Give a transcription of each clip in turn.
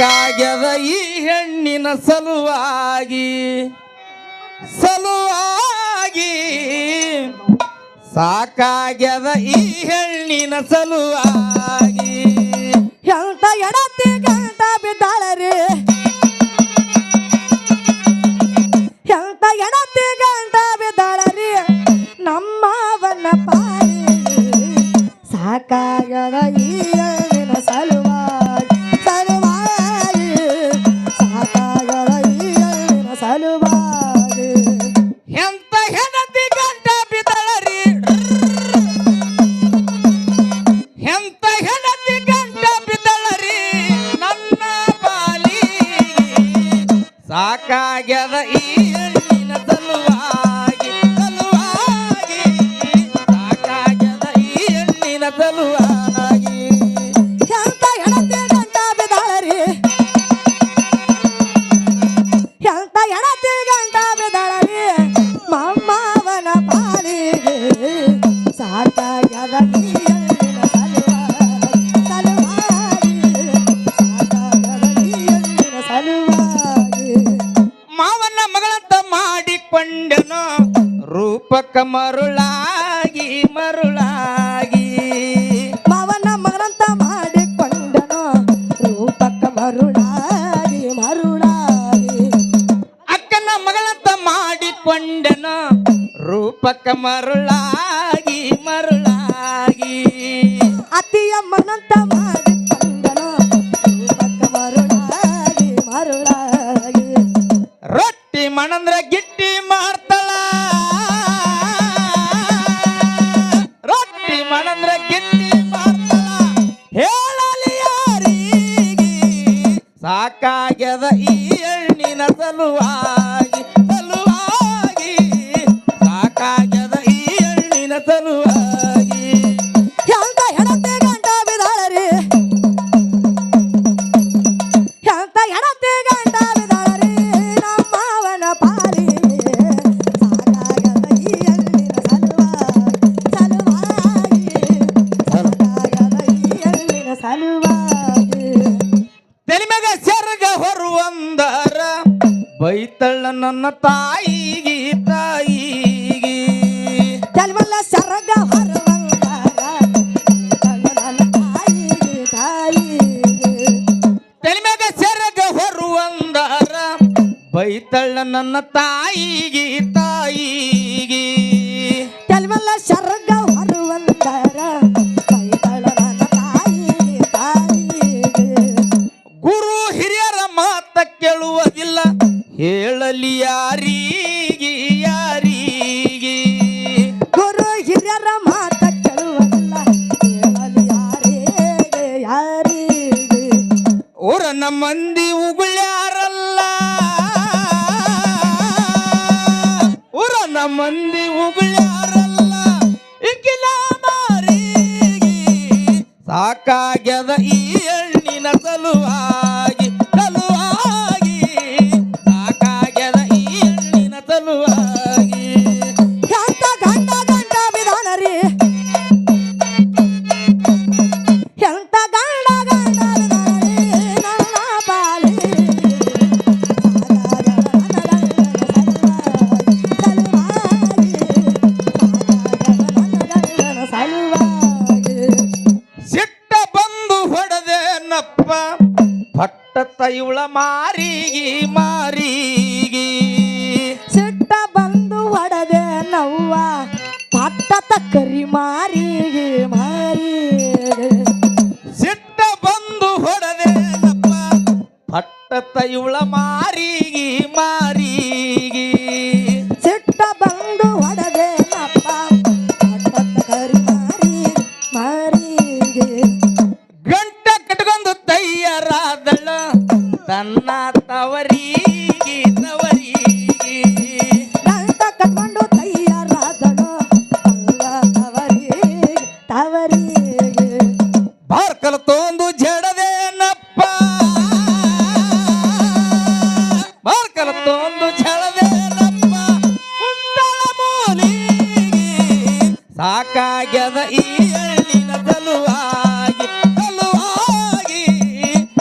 ಸಾಕಾಗ್ಯದ ಈ ಹೆಣ್ಣಿನ ಸಲುವಾಗಿ ಸಲುವಾಗಿ ಸಾಕಾಗ್ಯದ ಈ ಹೆಣ್ಣಿನ ಸಲುವಾಗಿ. ಎಂತ ಎಡತಿ ಗಂಟ ಬಿದ್ದಾಳರಿ. ಸಾಕಾಗ್ಯದ ರೂಪಕ ಮರುಳಾಗಿ ಮರುಳಾಗಿ. ಮಾವನ ಮಗನಂತ ಮಾಡಿಕೊಂಡನು ರೂಪಕ್ಕ ಮರುಳಾಗಿ ಮರುಳಾಗಿ. ಅಕ್ಕನ ಮಗಳಂತ ಮಾಡಿಕೊಂಡನು ರೂಪಕ ಮರುಳಾಗಿ ಮರುಳಾಗಿ. ಅತಿಯ ಮಗನಂತ ಸಾಕಾಗ್ಯದ ಈ ಹೆಣ್ಣಿನ ಸಲುವಾಗಿ ನನ್ನ ತಾಯಿಗಿ ತಾಯಿಗೆ. ಕೆಲವಲ್ಲ ಸರಗ ತೆಲಿಮೆಗ ಸೆರಗ ಹೊರುವಂದರ ಬೈತಳ್ಳ ನನ್ನ ತಾಯಿಗಿ ತಾಯಿಗೆ. ತೆಲ್ಮಲ್ಲ ಸರಗ ಹೇಳಲಿ ಯಾರಿಗೆ ಯಾರಿಗೆ? ಗುರು ಹಿರಿಯರ ಮಾತ ಕೇಳುವುದಿಲ್ಲ. ಹೇಳಲಿ ಯಾರಿಗೆ ಯಾರಿಗೆ? ನಮ್ಮ ಮಂದಿ ಉಗುಳ್ಯಾರಲ್ಲ. ಊರನ ಮಂದಿ ಉಗುಳ್ಯಾರಲ್ಲ. ಇಕ್ಕಿಲ ಮಾರಿಗೆ. ಸಾಕಾಗ್ಯದ ಈ ಹೆಣ್ಣಿನ ಸಲುವಾಗಿ ಹೊಡೆದೇನಪ್ಪ ಭಟ್ಟ ತೈವಳ ಮಾರಿಗಿ ಮಾರಿಗಿ. ಸಿಟ್ಟ ಬಂದು ಹೊಡೆದೆ ನವ್ವ ಪಟ್ಟ ತಕ್ಕರಿ ಮಾರಿಗೆ ಮಾರಿ ಸಿಟ್ಟ ಬಂದು ಹೊಡದೆ ನಪ್ಪ ಭಟ್ಟ ತೈವಳ ಮಾರಿಗೆ. ಸಾಕಾಗ್ಯದ ಈ ಎಣ್ಣಿನ ತಲುವಾಗಿ ತಲುವಾಗಿ.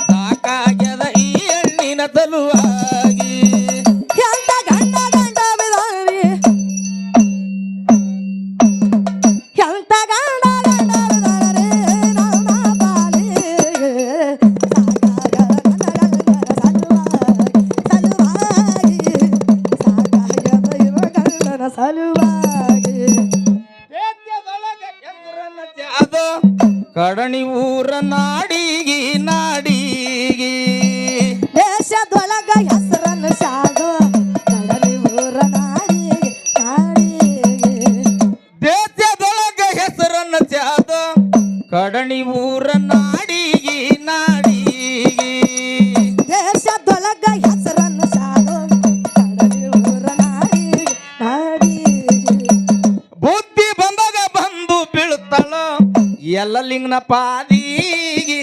ಸಾಕಾಗ್ಯದ ಈ ಎಣ್ಣಿನ ತಲುವಾಗಿ. ಎಂತ ಗಂಡ ಗಂಡ ಬಿದಾರಿ ಎಂತ ಗಂಡ ಗಂಡ ಬಿದಾರಿ ನನ್ನ ಪಾಲಿಗೆ ಸಾಕಾಗ್ಯದ ಗಂಡ ಗಂಡ ಸಲುವಾಗಿ ಸಲುವಾಗಿ ಸಾಕಾಗ್ಯದ ಇವ ಗಂಡನ ಸಲು ಕಡಣಿ ಊರ ನಾಡಿಗಿ ಎಲ್ಲ ಲಿಂಗನ ಪಾದಿಗಿ ಪಾದಿಗಿ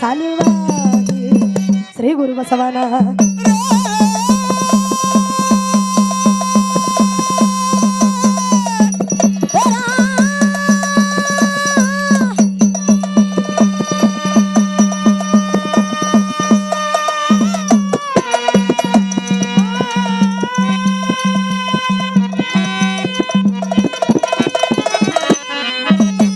सालवारी श्री गुरु बसवाना।